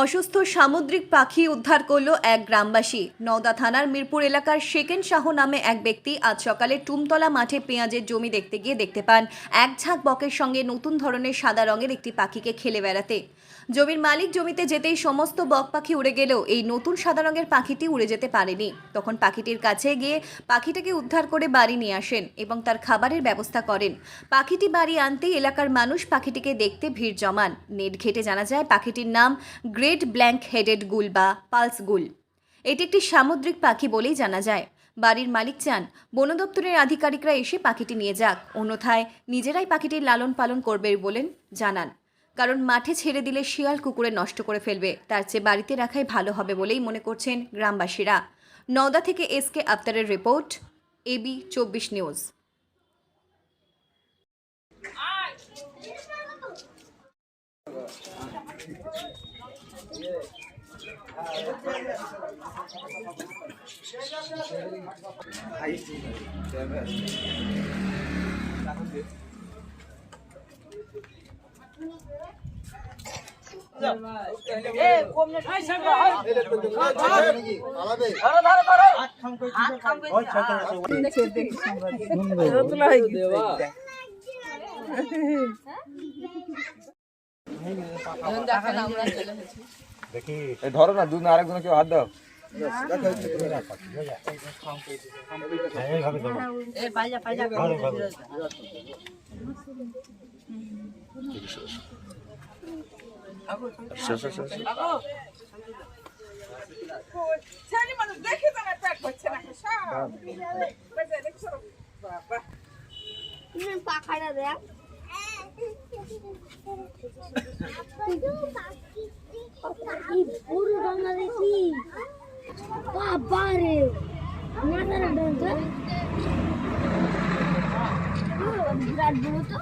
অসুস্থ সামুদ্রিক পাখি উদ্ধার করল এক গ্রামবাসী। নওদা থানার মিরপুর এলাকার শেকেন শাহ নামে এক ব্যক্তি আজ সকালে টুমতলা মাঠে পেঁয়াজের জমি দেখতে গিয়ে দেখতে পান। এক ঝাঁক বকের সঙ্গে নতুন ধরনের সাদা রঙের একটি পাখিকে খেলে বেড়াতে। জমির মালিক জমিতে যেতেই সমস্ত বক পাখি উড়ে গেলেও এই নতুন সাদা রঙের পাখিটি উড়ে যেতে পারেনি। তখন পাখিটির কাছে গিয়ে পাখিটাকে উদ্ধার করে বাড়ি নিয়ে আসেন এবং তার খাবারের ব্যবস্থা করেন। পাখিটি বাড়ি আনতেই এলাকার মানুষ পাখিটিকে দেখতে ভিড় জমান। নেট ঘেটে জানা যায় পাখিটির নাম গ্রেট ব্ল্যাঙ্ক হেডেড গুল বা পালস গুল। এটি একটি সামুদ্রিক পাখি বলেই জানা যায়। বাড়ির মালিক চান, বন দপ্তরের আধিকারিকরা এসে পাখিটি নিয়ে যাক। অন্যথায় নিজেরাই পাখিটির লালন পালন করবে বলেন, জানান। কারণ মাঠে ছেড়ে দিলে শিয়াল কুকুরে নষ্ট করে ফেলবে। তার চেয়ে বাড়িতে রাখাই ভালো হবে বলেই মনে করছেন গ্রামবাসীরা। নওদা থেকে এস কে আক্তারের রিপোর্ট এবি চব্বিশ নিউজ। ধরো না দুজন আরেকজন কেউ হাত দাও ছেলে মানুষ দেখে তো না প্যাক হচ্ছে না সব বাজে দেখছ বাবা পাখাটা দেখ। পুরো দেখি বাবা রে মাথাটা ডলছে বিরাট বড় তো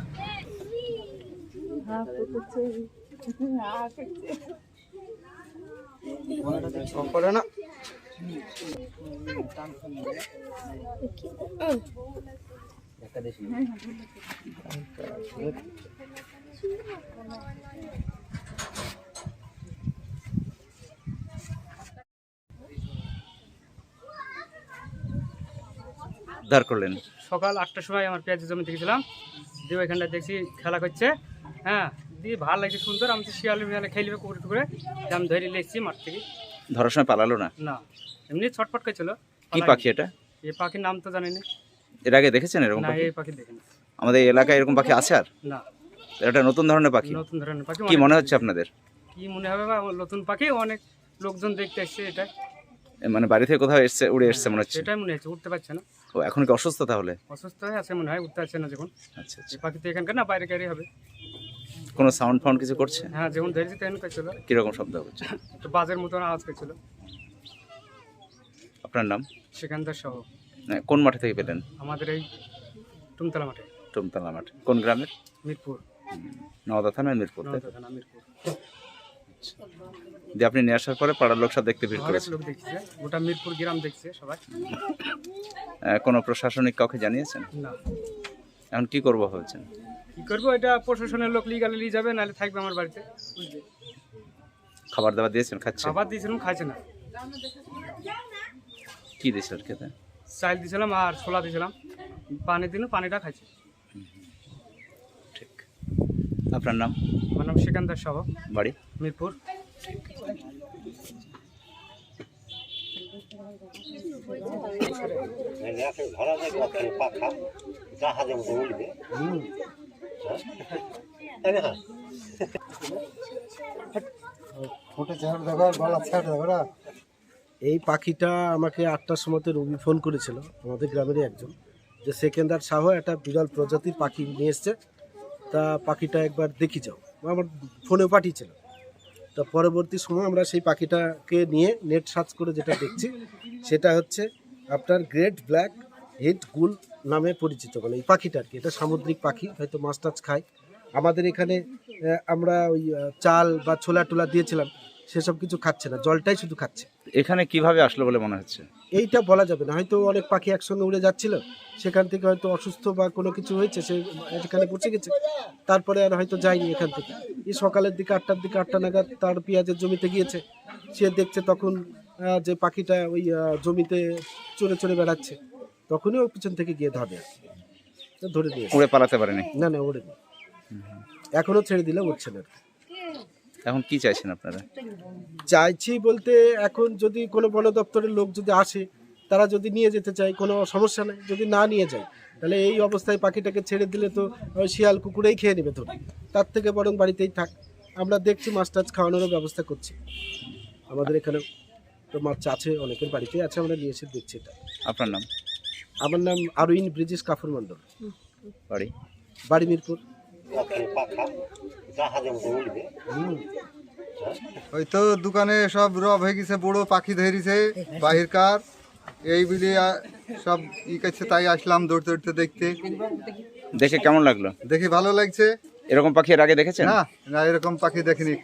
করে করলেন। সকাল আটটার সময় আমার পেঁয়াজের জমি দেখেছিলাম। দিয়ে ওইখানটা দেখছি খেলা করছে। হ্যাঁ। দিয়ে ভালো লাগছে সুন্দর আমি শিয়ালে মিয়ালে খেলবে কুকুরে টুকুরে। আমি ধরে লেগছি মাঠ থেকে। ধরার সময় পালালো না? না এমনি ছটফট করছিল। কি পাখি এটা? এই পাখির নাম তো জানি না। এর আগে দেখেছেন এরকম পাখি? এই পাখি দেখিনি। আমাদের এলাকায় এরকম পাখি আছে আর? না। এটা নতুন ধরনের পাখি। নতুন ধরনের পাখি কি মনে হচ্ছে আপনাদের? কি মনে হবে বা নতুন পাখি অনেক লোকজন দেখতে এসছে এটা। মানে বাড়ি থেকে কোথাও এসছে উড়ে এসছে মনে হচ্ছে। সেটাই মনে হচ্ছে উঠতে পারছে না। ও এখন কি অসুস্থ তাহলে? অসুস্থ হয়ে আছে মনে হয় উঠতে পারছে না যখন। আচ্ছা আচ্ছা। পাখি তো এখানকার না বাইরে কারি হবে। কোনো সাউন্ড ফাউন্ড কিছু করছে? হ্যাঁ যখন ধরেছি তখন করছিল কীরকম শব্দ হচ্ছে একটু বাজের মতন আওয়াজ করছিল। আপনার নাম? সেখানকার সহ। হ্যাঁ, কোন মাঠে থেকে পেলেন? আমাদের এই টুমতলা মাঠে। টুমতলা মাঠে। কোন গ্রামের? মিরপুর। নওদা থানার মিরপুর নওদা থানা মিরপুর। দিয়ে আপনি নিয়ে আসার পরে পাড়ার লোক সব দেখতে ভিড় করেছে? লোক দেখছে। গোটা মিরপুর গ্রাম দেখছে সবাই। কোনো প্রশাসনিক কাউকে জানিয়েছেন? না। এখন কি করব ভাবছেন? কি করব এটা প্রশাসনের লোক লিগালে নিয়ে যাবে নাহলে থাকবে আমার বাড়িতে। খাবার দাবার দিয়েছেন খাচ্ছে খাবার দিয়েছিলাম খাইছে না। কি দিয়েছেন খেতে? চাল দিয়েছিলাম আর ছোলা দিয়েছিলাম। পানি দিন পানিটা খাইছে। ঠিক। আপনার নাম? আমার নাম সিকান্দার সহ। বাড়ি? মিরপুর। ধরা এই পাখিটা আমাকে আটটার সময়তে রবি ফোন করেছিল, আমাদের গ্রামেরই একজন। যে সেকেন্দার শাহ একটা বিরল প্রজাতির পাখি নিয়ে এসছে। তা পাখিটা একবার দেখি যাও। আমার ফোনেও পাঠিয়েছিল। তা পরবর্তী সময় আমরা সেই পাখিটাকে নিয়ে নেট সার্চ করে যেটা দেখছি, সেটা হচ্ছে আপনার গ্রেট ব্ল্যাক হেড গুল নামে পরিচিত মানে এই পাখিটা আর কি। এটা সামুদ্রিক পাখি হয়তো মাছ টাছ খায়। আমাদের এখানে আমরা ওই চাল বা ছোলা টোলা দিয়েছিলাম সেসব কিছু খাচ্ছে না জলটাই শুধু খাচ্ছে। এখানে কীভাবে আসলো বলে মনে হচ্ছে? এইটা বলা যাবে না হয়তো অনেক পাখি একসঙ্গে উড়ে যাচ্ছিল সেখান থেকে হয়তো অসুস্থ বা কোনো কিছু হয়েছে সে এখানে পৌঁছে গেছে তারপরে আর হয়তো যায়নি এখান থেকে। এই সকালের দিকে আটটার দিকে আটটা নাগাদ তার পেঁয়াজের জমিতে গিয়েছে সে দেখছে তখন যে পাখিটা ওই জমিতে চড়ে চড়ে বেড়াচ্ছে। তখনই ও পিছন থেকে গিয়ে ধরে তো ধরে দিয়েছে উড়ে পালাতে পারেনি? না না ওড়েনি এখনও ছেড়ে দিলে উঠছে না এখন কি চাইছেন আপনারা? চাইছি বলতে এখন যদি কোনো বন দপ্তরের লোক যদি আসে তারা যদি নিয়ে যেতে চায় কোনো সমস্যা নেই। যদি না নিয়ে যায় তাহলে এই অবস্থায় পাখিটাকে ছেড়ে দিলে তো শিয়াল কুকুরেই খেয়ে নেবে ধরে। তার থেকে বরং বাড়িতেই থাক। আমরা দেখছি মাছ টাছ খাওয়ানোরও ব্যবস্থা করছি। আমাদের এখানে তো মাছ আছে অনেকের বাড়িতেই আছে আমরা নিয়ে এসে দেখছি এটা। আপনার নাম? আমার নাম আরুইন ব্রিজেশ কাফুর মণ্ডল। বাড়ি? বাড়ি মিরপুর। ওই তো দোকানে সব রব হয়ে গেছে বড় পাখি ধরেছে বাহিরকার। এই বিলি সব ই করছে তাই আসলাম দৌড়তে দৌড়তে দেখতে। দেখে কেমন লাগল? দেখি ভালো লাগছে। এরকম পাখি এর আগে দেখেছেন? না না এরকম পাখি দেখিনি।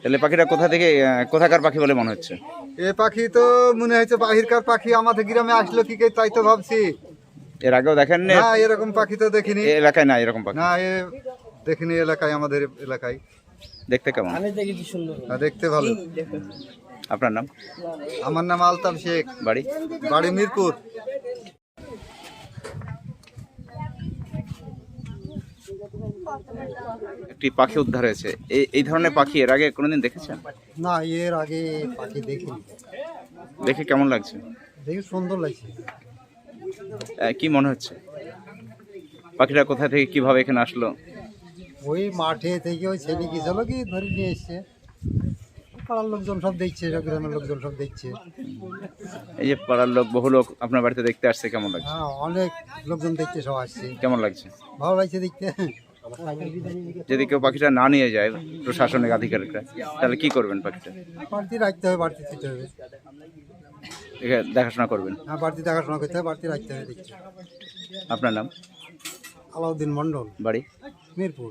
তাহলে পাখিটা কোথা থেকে কোথাকার পাখি বলে মনে হচ্ছে? এ পাখি তো মনে হয়েছে বাহিরকার পাখি আমাদের গ্রামে আসলো কি কে তাই তো ভাবছি। এর আগেও দেখেন নি? না এরকম পাখি তো দেখিনি। এলাকায় না এরকম পাখি? না এ দেখিনি এলাকায় আমাদের এলাকায়। দেখতে কেমন? না, দেখতে ভালো। আপনার নাম? আমার নাম আলতাফ শেখ। বাড়ি? বাড়ি মিরপুর। একটি পাখি উদ্ধার হয়েছে। এই এই ধরনের পাখি এর আগে কোনোদিন দেখেছেন? না এর আগে পাখি দেখিনি। দেখে কেমন লাগছে? দেখি সুন্দর লাগছে। কি মনে হচ্ছে? পাখিটা কোথা থেকে কীভাবে এখানে আসলো? ওই মাঠে থেকে ওই ছেলে গেছিল কি ধরে নিয়ে এসছে। পাড়ার লোকজন সব দেখছে গ্রামের লোকজন সব দেখছে। এই যে পাড়ার লোক বহু লোক আপনার বাড়িতে দেখতে আসছে কেমন লাগছে? হ্যাঁ অনেক লোকজন দেখতে সব আসছে। কেমন লাগছে? ভালো লাগছে দেখতে। যদি কেউ পাখিটা না নিয়ে যায় প্রশাসনিক আধিকারিকরা তাহলে কি করবেন পাখিটা? বাড়তি রাখতে হবে বাড়তি দিতে হবে। দেখে দেখাশোনা করবেন? হ্যাঁ বাড়তি দেখাশোনা করতে হবে বাড়তি রাখতে হবে আপনার নাম? আলাউদ্দিন মন্ডল বাড়ি? মিরপুর।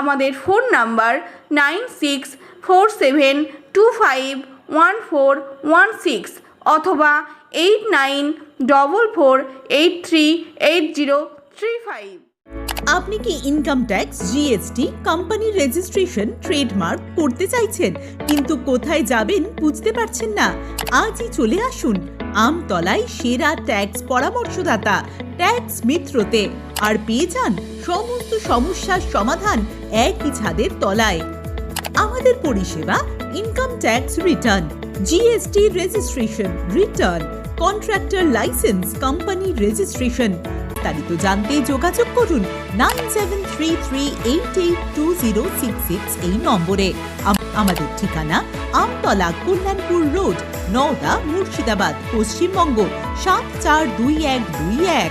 আমাদের phone number nine six four seven two five one four one six অথবা eight nine double four eight three eight zero three five. আপনি কি ইনকাম ট্যাক্স জিএসটি কোম্পানির রেজিস্ট্রেশন ট্রেডমার্ক করতে চাইছেন, কিন্তু কোথায় যাবেন বুঝতে পারছেন না? আজই চলে আসুন। আমতলায় সেরা ট্যাক্স পরামর্শদাতা ট্যাক্স মিত্রতে আর পেয়ে যান সমস্ত সমস্যার সমাধান একই ছাদের তলায়। আমাদের পরিষেবা income tax return GST registration return contractor licence company registration বিস্তারিত জানতে যোগাযোগ করুন nine seven three three eight eight two zero six six এই নম্বরে। আম- আমাদের ঠিকানা আমতলা কল্যাণপুর রোড, নওদা মুর্শিদাবাদ, পশ্চিমবঙ্গ, সাত চার দুই এক দুই এক।